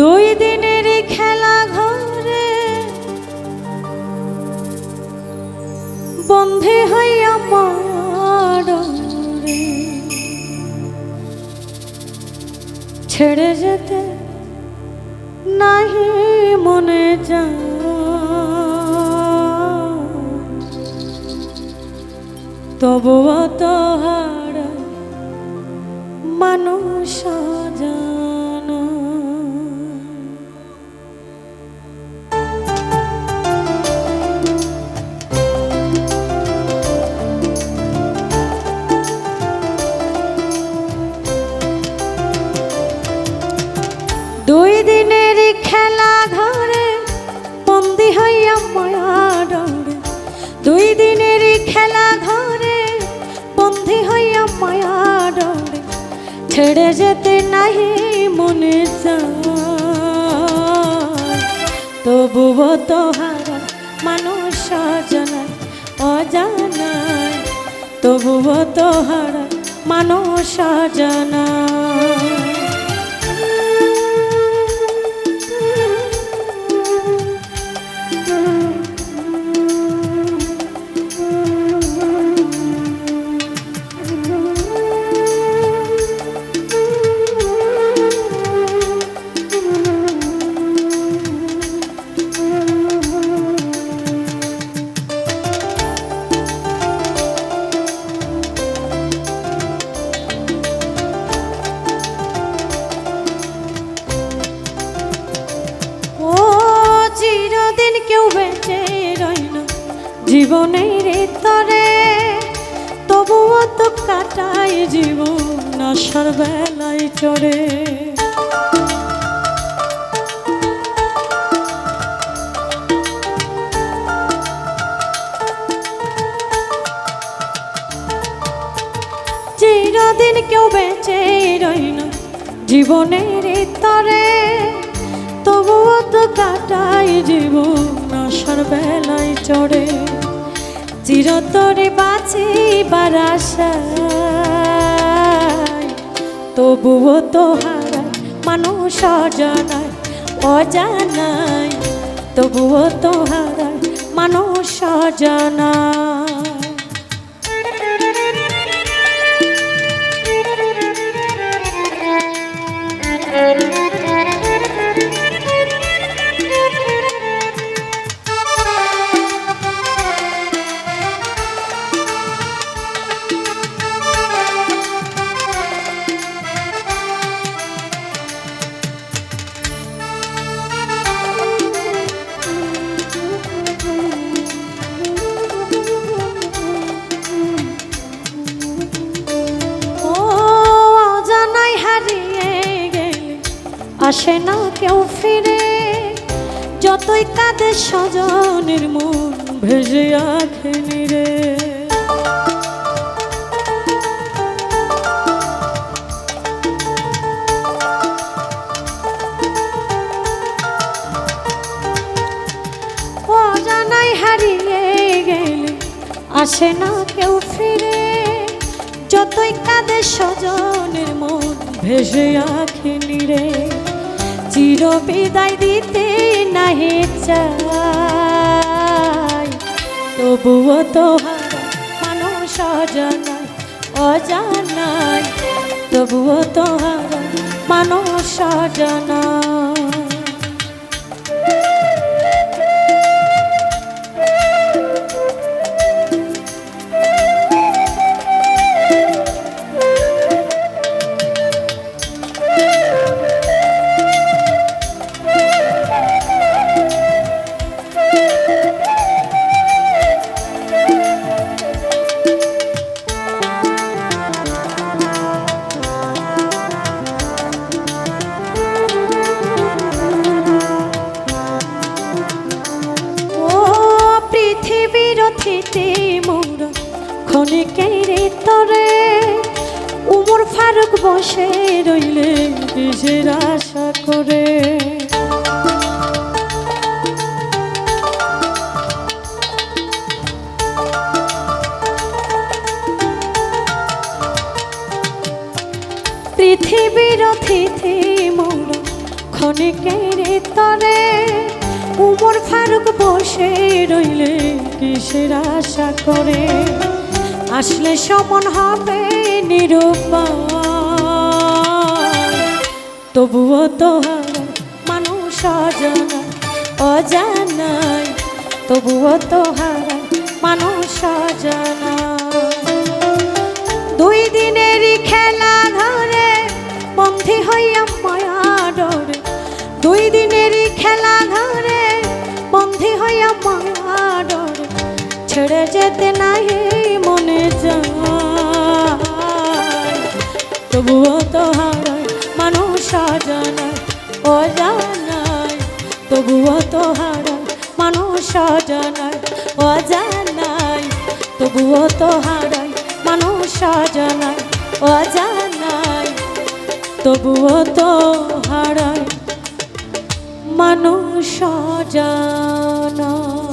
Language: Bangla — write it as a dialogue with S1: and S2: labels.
S1: দুই দিনের খেলা ঘরে বন্ধে হইয়া মারে ছেড়ে যেতে নাহি মনে যা তবুও তোহার দুই দিনের খেলা ঘরে বন্দি হইয়া মায়া ডরে দুই দিনের খেলা ঘরে বন্দি হইয়া মায়া ডরে ছেড়ে যেতে নাহি মনে তবুও তোহারা মানুষ জানায় অজানায় তবুও তোহারা মানুষ জানায় জীবনের তরে, তবুও তো কাটাই জীবন আসার বেলায় চড়ে। চিরদিন কেউ বেঁচে রইল জীবনের তরে, তবুও তো কাটাই জীবন আসার বেলায় চড়ে। চিরতরে বাঁচি আশা তবুও তো হারায় মানুষ অজানায় অজানায়। তবুও তো হারায় মানুষ অজানায়। আসে না কেউ ফিরে। যতই কাঁদে স্বজনের মন ভেজে আখে নিরে অজানায় হারিয়ে গেলে আসে না কেউ ফিরে। যতই কাঁদে স্বজনের মন ভেসে আখি নিরে চির বিদায় দিতে নাহি চাই। তবুও তো মানুষ অজানায় অজানায়। তবুও তো মানুষ অজানায়। অতিথি মোর ক্ষণিকের তরে উমর ফারুক বসে রইলে নিজের আশা করে। পৃথিবীর অতিথি মোর ক্ষণিকের তরে উমর ফারুক বসে রইলে কিসের আশা করে? আসলে সমন হবে নিরূপা তবুও তো মানুষ অজানা অজানায় তবুও তো মানুষ অজানা। ছেড়ে যেতে নাই মনে তবুও তো হারায় মানুষ অজানায় অজানায়। তবুও তো হারায় মানুষ অজানায় অজানায়। তবুও তো হারায় মানুষ অজানায় অজানায়। তবুও তো হারায় মানুষ অজানায়।